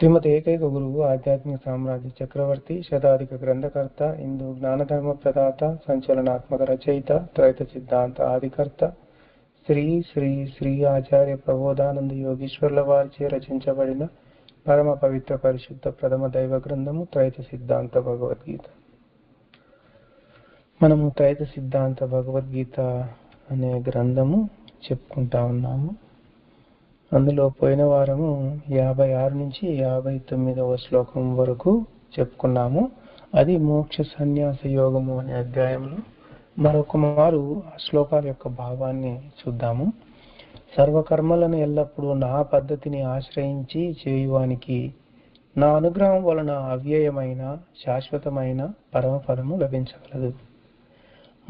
శ్రీమతి ఏకైక గురువు ఆధ్యాత్మిక సామ్రాజ్య చక్రవర్తి శతాధిక గ్రంథకర్త హిందూ జ్ఞానధర్మ ప్రదాత సంచలనాత్మక రచయిత త్రైత సిద్ధాంత ఆదికర్త శ్రీ శ్రీ శ్రీ ఆచార్య ప్రబోధానంద యోగీశ్వర్ల వారిచే రచించబడిన పరమ పవిత్ర పరిశుద్ధ ప్రథమ దైవ గ్రంథము త్రైత సిద్ధాంత భగవద్గీత. మనము త్రైత సిద్ధాంత భగవద్గీత అనే గ్రంథము చెప్పుకుంటా ఉన్నాము. అందులో పోయిన వారము యాభై ఆరు నుంచి యాభై తొమ్మిదవ శ్లోకం వరకు చెప్పుకున్నాము. అది మోక్ష సన్యాస యోగము అనే అధ్యాయంలో మరొక మారు ఆ శ్లోకాల యొక్క భావాన్ని చూద్దాము. సర్వకర్మలను ఎల్లప్పుడూ నా పద్ధతిని ఆశ్రయించి చేయువానికి నా అనుగ్రహం వలన అవ్యయమైన శాశ్వతమైన పరమఫలము లభించగలదు.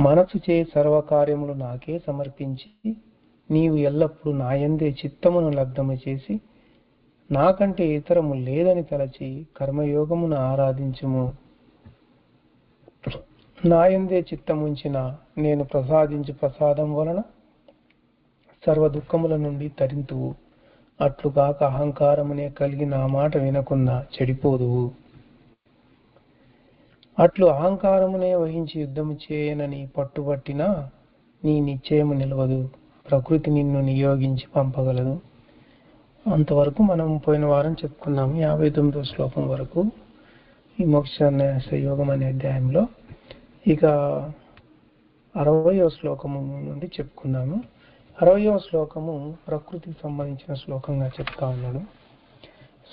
మనసు చే సర్వకార్యములు నాకే సమర్పించి నీవు ఎల్లప్పుడూ నాయందే చిత్తమును లగ్నము చేసి నాకంటే ఇతరము లేదని తలచి కర్మయోగమును ఆరాధించుము. నాయందే చిత్తముంచిన నేను ప్రసాదించు ప్రసాదం వలన సర్వ దుఃఖముల నుండి తరింతువు. అట్లుగాక అహంకారమునే కలిగి నా మాట వినకున్నా చెడిపోదువు. అట్లు అహంకారమునే వహించి యుద్ధము చేయనని పట్టుబట్టినా నీ నిశ్చయము నిలవదు. ప్రకృతి నిన్ను నియోగించి పంపగలదు. అంతవరకు మనం పోయిన వారం చెప్పుకున్నాము యాభై తొమ్మిదో శ్లోకం వరకు ఈ మోక్ష యోగం అనే అధ్యాయంలో. ఇక అరవయో శ్లోకము నుండి చెప్పుకున్నాము. అరవయో శ్లోకము ప్రకృతికి సంబంధించిన శ్లోకంగా చెప్తా ఉన్నాడు.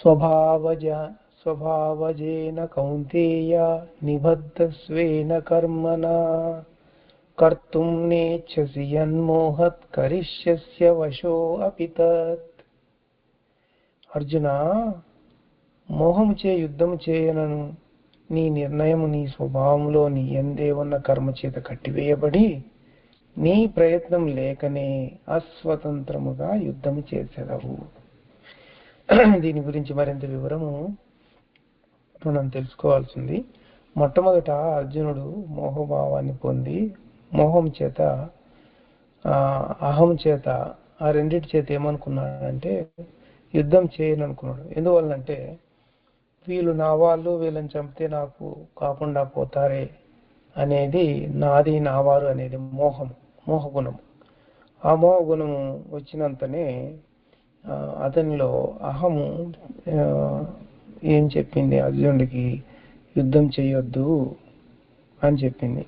స్వభావజ స్వభావజేన కౌంతేయ నిబద్ధ స్వేన కర్మనా కర్తుం నేచ్ఛసి యన్మోహత్ కరిష్యస్య వశో అపి తత్ అర్జున మోహము చే యుద్ధము చేయనను నీ నిర్ణయము నీ స్వభావంలో నీ ఎందే ఉన్న కర్మ చేత కట్టివేయబడి నీ ప్రయత్నం లేకనే అస్వతంత్రముగా యుద్ధము చేసేదవు. దీని గురించి మరింత వివరము మనం తెలుసుకోవాల్సింది. మొట్టమొదట అర్జునుడు మోహభావాన్ని పొంది మోహం చేత అహం చేత ఆ రెండింటి చేత ఏమనుకున్నాడంటే యుద్ధం చేయను అనుకున్నాడు. ఎందువల్లంటే వీళ్ళు నా వాళ్ళు వీళ్ళని చంపితే నాకు కాకుండా పోతారే అనేది నాది నావారు అనేది మోహం మోహగుణము ఆ మోహగుణము వచ్చినంతనే అతనిలో అహము ఏం చెప్పింది అర్జునుడికి యుద్ధం చేయొద్దు అని చెప్పింది.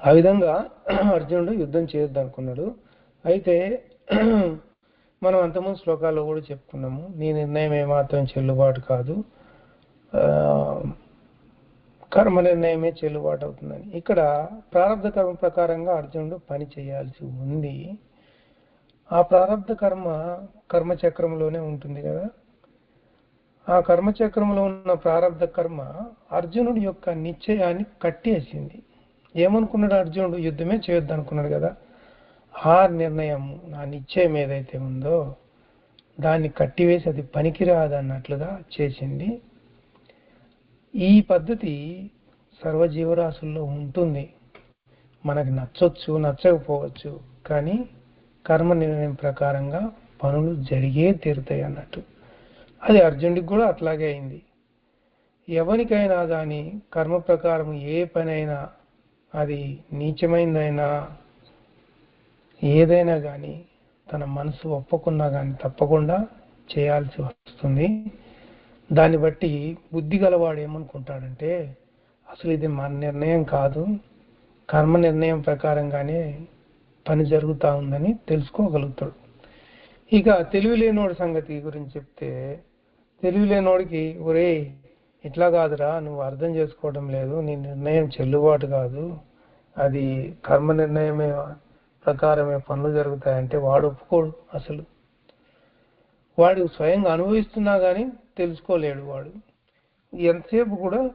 ఆ విధంగా అర్జునుడు యుద్ధం చేయొద్దనుకున్నాడు. అయితే మనం అంతకుముందు శ్లోకాల్లో కూడా చెప్పుకున్నాము నీ నిర్ణయం ఏమాత్రం చెల్లుబాటు కాదు. కర్మ నిర్ణయమే చెల్లుబాటు అవుతుందని. ఇక్కడ ప్రారంభ కర్మ ప్రకారంగా అర్జునుడు పని చేయాల్సి ఉంది. ఆ ప్రారంభ కర్మ కర్మచక్రంలోనే ఉంటుంది కదా. ఆ కర్మచక్రంలో ఉన్న ప్రారంభ కర్మ అర్జునుడి యొక్క నిశ్చయాన్ని కట్టేసింది. ఏమనుకున్నాడు అర్జునుడు? యుద్ధమే చేయొద్దు అనుకున్నాడు కదా. ఆ నిర్ణయం నా నిశ్చయం ఏదైతే ఉందో దాన్ని కట్టివేసి అది పనికిరాదు అన్నట్లుగా చేసింది. ఈ పద్ధతి సర్వజీవరాశుల్లో ఉంటుంది. మనకి నచ్చొచ్చు నచ్చకపోవచ్చు కానీ కర్మ నిర్ణయం ప్రకారంగా పనులు జరిగే తీరుతాయి అన్నట్టు. అది అర్జునుడికి కూడా అట్లాగే అయింది. ఎవరికైనా కానీ కర్మ ప్రకారం ఏ పనైనా అది నీచమైందైనా ఏదైనా కానీ తన మనసు ఒప్పుకున్నా కానీ తప్పకుండా చేయాల్సి వస్తుంది. దాన్ని బట్టి బుద్ధి గలవాడు ఏమనుకుంటాడంటే అసలు ఇది మన నిర్ణయం కాదు. కర్మ నిర్ణయం ప్రకారంగానే పని జరుగుతూ ఉందని తెలుసుకోగలుగుతాడు. ఇక తెలివి లేనోడి సంగతి గురించి చెప్తే తెలివి లేనోడికి ఒరే ఇట్లా కాదురా నువ్వు అర్థం చేసుకోవడం లేదు నీ నిర్ణయం చెల్లుబాటు కాదు. అది కర్మ నిర్ణయమే ప్రకారమే పనులు జరుగుతాయంటే వాడు ఒప్పుకోడు అసలు. వాడు స్వయంగా అనుభవిస్తున్నా కానీ తెలుసుకోలేడు వాడు. ఎంతసేపు కూడా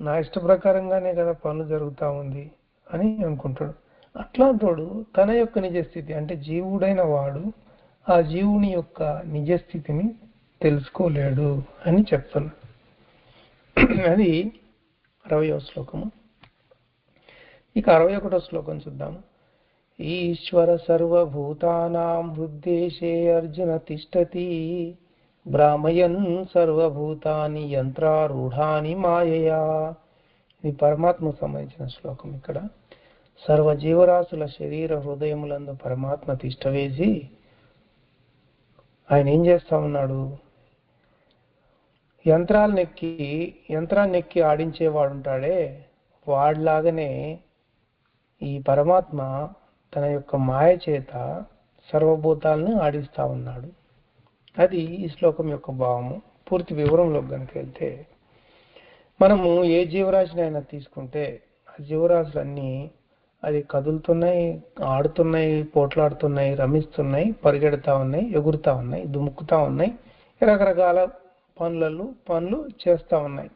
నా ఇష్ట ప్రకారంగానే కదా పనులు జరుగుతూ ఉంది అని అనుకుంటాడు. అట్లాంటోడు తన యొక్క నిజస్థితి అంటే జీవుడైన వాడు ఆ జీవుని యొక్క నిజస్థితిని తెలుసుకోలేడు అని చెప్తున్నాడు. అది అరవయో శ్లోకము. ఇక అరవై ఒకటో శ్లోకం చూద్దాము. ఈశ్వర సర్వభూతానాం హృద్దేశే అర్జున తిష్టతి. భ్రామయన్ సర్వభూతాని యంత్రారూఢాని మాయయా. ఇది పరమాత్మకు సంబంధించిన శ్లోకం ఇక్కడ. సర్వ జీవరాశుల శరీర హృదయములందు పరమాత్మ తిష్టవేసి ఆయన ఏం చేస్తా ఉన్నాడు? యంత్రాలు నెక్కి యంత్రాన్ని నెక్కి ఆడించేవాడు ఉంటాడే వాడిలాగానే ఈ పరమాత్మ తన యొక్క మాయ చేత సర్వభూతాలను ఆడిస్తూ ఉన్నాడు. అది ఈ శ్లోకం యొక్క భావము. పూర్తి వివరంలోకి కనుక వెళ్తే మనము ఏ జీవరాశినైనా తీసుకుంటే ఆ జీవరాశులన్నీ అది కదులుతున్నాయి ఆడుతున్నాయి పోట్లాడుతున్నాయి రమిస్తున్నాయి పరిగెడతా ఉన్నాయి ఎగురుతా ఉన్నాయి దుముకుతా ఉన్నాయి రకరకాల పనులలో పనులు చేస్తూ ఉన్నాయి.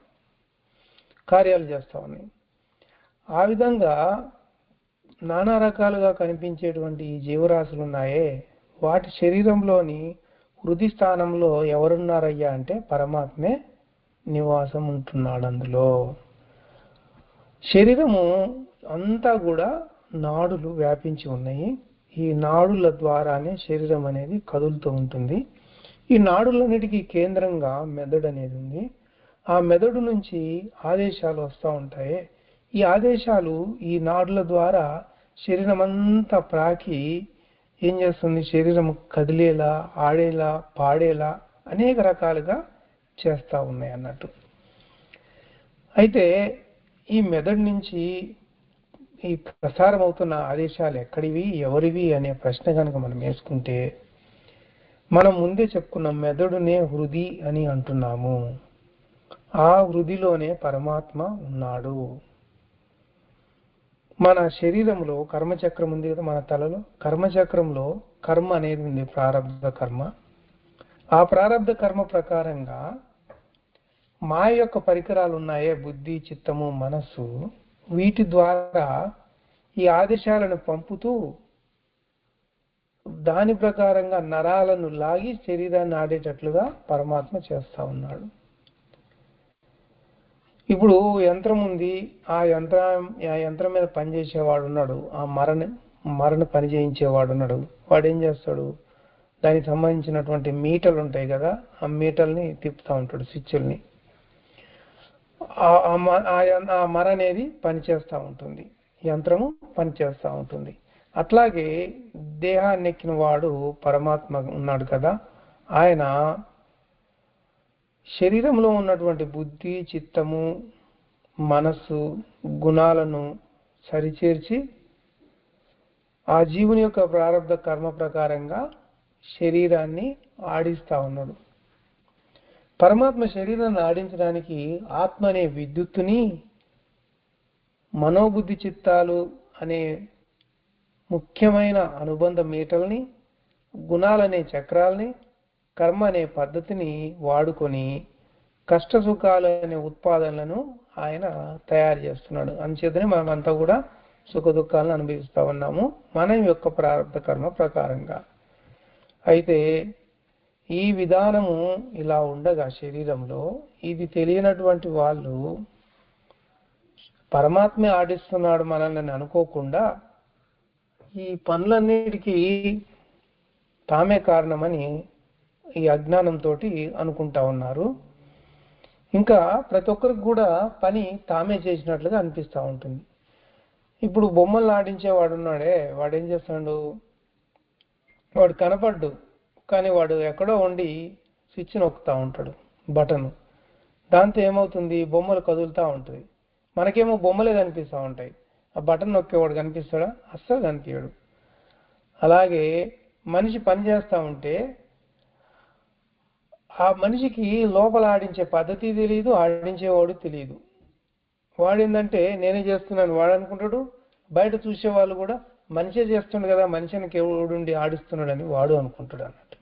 కార్యాలు చేస్తూ ఉన్నాయి. ఆ విధంగా నానా రకాలుగా కనిపించేటువంటి ఈ జీవరాశులు ఉన్నాయే. వాటి శరీరంలోని హృది స్థానంలో ఎవరున్నారయ్యా అంటే పరమాత్మే నివాసం ఉంటున్నాడు అందులో. శరీరము అంతా కూడా నాడులు వ్యాపించి ఉన్నాయి. ఈ నాడుల ద్వారానే శరీరం అనేది కదులుతూ ఉంటుంది. ఈ నాడులన్నిటికీ కేంద్రంగా మెదడు అనేది ఉంది. ఆ మెదడు నుంచి ఆదేశాలు వస్తూ ఉంటాయి. ఈ ఆదేశాలు ఈ నాడుల ద్వారా శరీరం అంతా ప్రాకి ఏం చేస్తుంది? శరీరం కదిలేలా ఆడేలా పాడేలా అనేక రకాలుగా చేస్తూ ఉన్నాయి అన్నట్టు. అయితే ఈ మెదడు నుంచి ఈ ప్రసారం అవుతున్న ఆదేశాలు ఎక్కడివి ఎవరివి అనే ప్రశ్న కనుక మనం వేసుకుంటే మనం ముందే చెప్పుకున్న మెదడునే హృది అని అంటున్నాము. ఆ హృదిలోనే పరమాత్మ ఉన్నాడు. మన శరీరంలో కర్మచక్రం ఉంది కదా మన తలలో? కర్మచక్రంలో కర్మ అనేది ఉంది ప్రారంభ కర్మ. ఆ ప్రారంభ కర్మ ప్రకారంగా మాయ యొక్క పరికరాలు ఉన్నాయే బుద్ధి చిత్తము మనస్సు. వీటి ద్వారా ఈ ఆదేశాలను పంపుతూ దాని ప్రకారంగా నరాలను లాగి శరీరాన్ని ఆడేటట్లుగా పరమాత్మ చేస్తా ఉన్నాడు. ఇప్పుడు యంత్రం ఉంది. ఆ యంత్రం ఆ యంత్రం మీద పనిచేసేవాడు ఉన్నాడు. ఆ మరణ మరణ పని చేయించేవాడు ఉన్నాడు. వాడు ఏం చేస్తాడు? దానికి సంబంధించినటువంటి మీటర్లు ఉంటాయి కదా ఆ మీటర్ని తిప్పుతూ ఉంటాడు స్విచ్ల్ని. ఆ- ఆ ఆ మర అనేది పనిచేస్తూ ఉంటుంది. యంత్రము పనిచేస్తూ ఉంటుంది. అట్లాగే దేహాన్ని ఎక్కిన వాడు పరమాత్మ ఉన్నాడు కదా. ఆయన శరీరంలో ఉన్నటువంటి బుద్ధి చిత్తము మనస్సు గుణాలను సరిచేర్చి ఆ జీవుని యొక్క ప్రారంభ కర్మ ప్రకారంగా శరీరాన్ని ఆడిస్తా ఉన్నాడు. పరమాత్మ శరీరాన్ని ఆడించడానికి ఆత్మ అనే విద్యుత్తుని మనోబుద్ధి చిత్తాలు అనే ముఖ్యమైన అనుబంధ మీటల్ని గుణాలనే చక్రాల్ని కర్మ అనే పద్ధతిని వాడుకొని కష్ట సుఖాలు అనే ఉత్పాదనలను ఆయన తయారు చేస్తున్నాడు. అంచేతనే మనం అంతా కూడా సుఖ దుఃఖాలను అనుభవిస్తూ ఉన్నాము. మన యొక్క ప్రారంభ కర్మ ప్రకారంగా. అయితే ఈ విధానము ఇలా ఉండగా శరీరంలో ఇది తెలియనటువంటి వాళ్ళు పరమాత్మే ఆడిస్తున్నాడు మనల్ని అనుకోకుండా ఈ పనులన్నిటికీ తామే కారణమని ఈ అజ్ఞానంతో అనుకుంటా ఉన్నారు. ఇంకా ప్రతి ఒక్కరికి కూడా పని తామే చేసినట్లుగా అనిపిస్తూ ఉంటుంది. ఇప్పుడు బొమ్మలు ఆడించేవాడు ఉన్నాడే వాడు ఏం చేస్తాడు? వాడు కనపడ్డు కానీ వాడు ఎక్కడో ఉండి స్విచ్ నొక్కుతూ ఉంటాడు బటన్. దాంతో ఏమవుతుంది? బొమ్మలు కదులుతూ ఉంటుంది. మనకేమో బొమ్మలే కనిపిస్తూ ఉంటాయి. ఆ బటన్ నొక్కేవాడు కనిపిస్తాడా? అస్సలు కనిపించడు అలాగే మనిషి పని చేస్తూ ఉంటే ఆ మనిషికి లోపల ఆడించే పద్ధతి తెలియదు ఆడించేవాడు తెలియదు వాడు ఏంటంటే నేనే చేస్తున్నాను వాడు అనుకుంటాడు బయట చూసేవాళ్ళు కూడా మనిషే చేస్తుండు కదా మనిషికి ఎవడుండి ఆడిస్తున్నాడని వాడు అనుకుంటాడు అన్నట్టు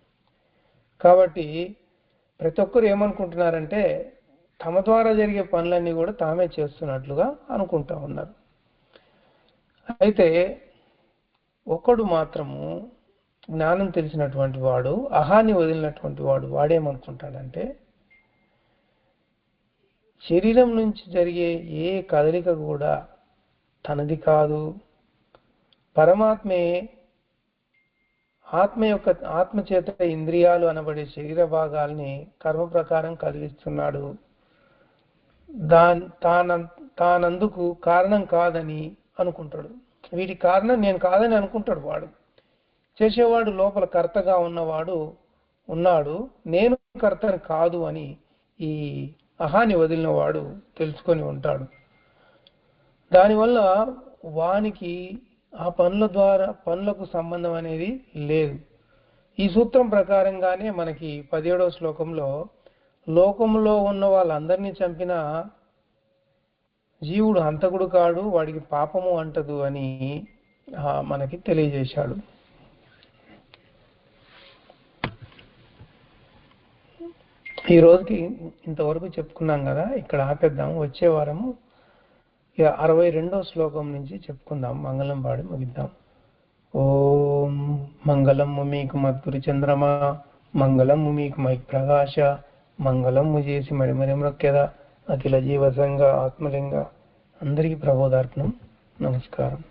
కాబట్టి ప్రతి ఒక్కరు ఏమనుకుంటున్నారంటే తమ ద్వారా జరిగే పనులన్నీ కూడా తామే చేస్తున్నట్లుగా అనుకుంటా ఉన్నారు. అయితే ఒకడు మాత్రము జ్ఞానం తెలిసినటువంటి వాడు అహాన్ని వదిలినటువంటి వాడు వాడేమనుకుంటాడంటే శరీరం నుంచి జరిగే ఏ కదలిక కూడా తనది కాదు. పరమాత్మే ఆత్మ యొక్క ఆత్మచేత ఇంద్రియాలు అనబడే శరీర భాగాల్ని కర్మ ప్రకారం కలిగిస్తున్నాడు. దాన్ తాన తానందుకు కారణం కాదని అనుకుంటాడు. వీటి కారణం నేను కాదని అనుకుంటాడు వాడు. చేసేవాడు లోపల కర్తగా ఉన్నవాడు ఉన్నాడు. నేను కర్తని కాదు అని ఈ అహాని వదిలినవాడు తెలుసుకొని ఉంటాడు. దానివల్ల వానికి ఆ పనుల ద్వారా పనులకు సంబంధం అనేది లేదు. ఈ సూత్రం ప్రకారంగానే మనకి పదిహేడవ శ్లోకంలో లోకంలో ఉన్న వాళ్ళందరినీ చంపిన జీవుడు హంతకుడు కాడు వాడికి పాపము అంటదు అని మనకి తెలియజేశాడు. ఈ రోజుకి ఇంతవరకు చెప్పుకున్నాం కదా ఇక్కడ ఆపేద్దాం. వచ్చే వారము ఇక అరవై రెండో శ్లోకం నుంచి చెప్పుకుందాం. మంగళం పాడి ముగిద్దాం. ఓం మంగళము మీకు మద్గురు చంద్రమా మంగళము మీకు మైక్ ప్రకాశ మంగళము చేసి మరి మరి మ్రొక్కెద అఖిల జీవసంగ ఆత్మలింగ. అందరికీ ప్రబోధార్పణం నమస్కారం.